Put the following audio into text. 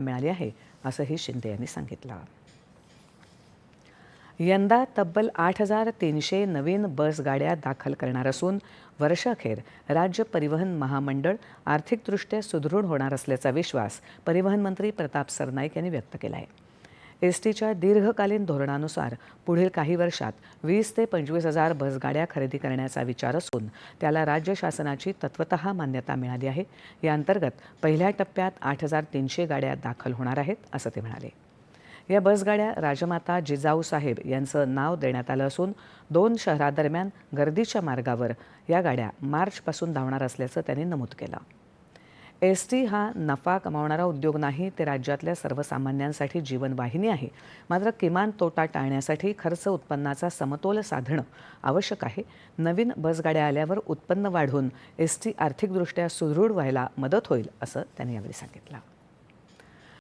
मिळाली आहे असंही शिंदे यांनी सांगितलं. यंदा तब्बल आठ हजार तीनशे नवीन बस गाड्या दाखल करणार असून वर्षाखेर राज्य परिवहन महामंडळ आर्थिकदृष्ट्या सुदृढ होणार असल्याचा विश्वास परिवहन मंत्री प्रताप सरनाईक यांनी व्यक्त केला आहे. एस टीच्या दीर्घकालीन धोरणानुसार पुढील काही वर्षात वीस ते पंचवीस हजार बसगाड्या खरेदी करण्याचा विचार असून त्याला राज्य शासनाची तत्वतः मान्यता मिळाली आहे. या अंतर्गत पहिल्या टप्प्यात आठ हजार तीनशे गाड्या दाखल होणार आहेत असं ते म्हणाले. या बसगाड्या राजमाता जिजाऊ साहेब यांचं नाव देण्यात आलं असून दोन शहरादरम्यान गर्दीच्या मार्गावर या गाड्या मार्चपासून धावणार असल्याचं त्यांनी नमूद केलं. एस टी हा नफा कमावणारा उद्योग नाही ते राज्यातल्या सर्वसामान्यांसाठी जीवनवाहिनी आहे. मात्र किमान तोटा टाळण्यासाठी खर्च उत्पन्नाचा समतोल साधणं आवश्यक आहे. नवीन बसगाड्या आल्यावर उत्पन्न वाढून एस टी आर्थिकदृष्ट्या सुदृढ व्हायला मदत होईल असं त्यांनी यावेळी सांगितलं.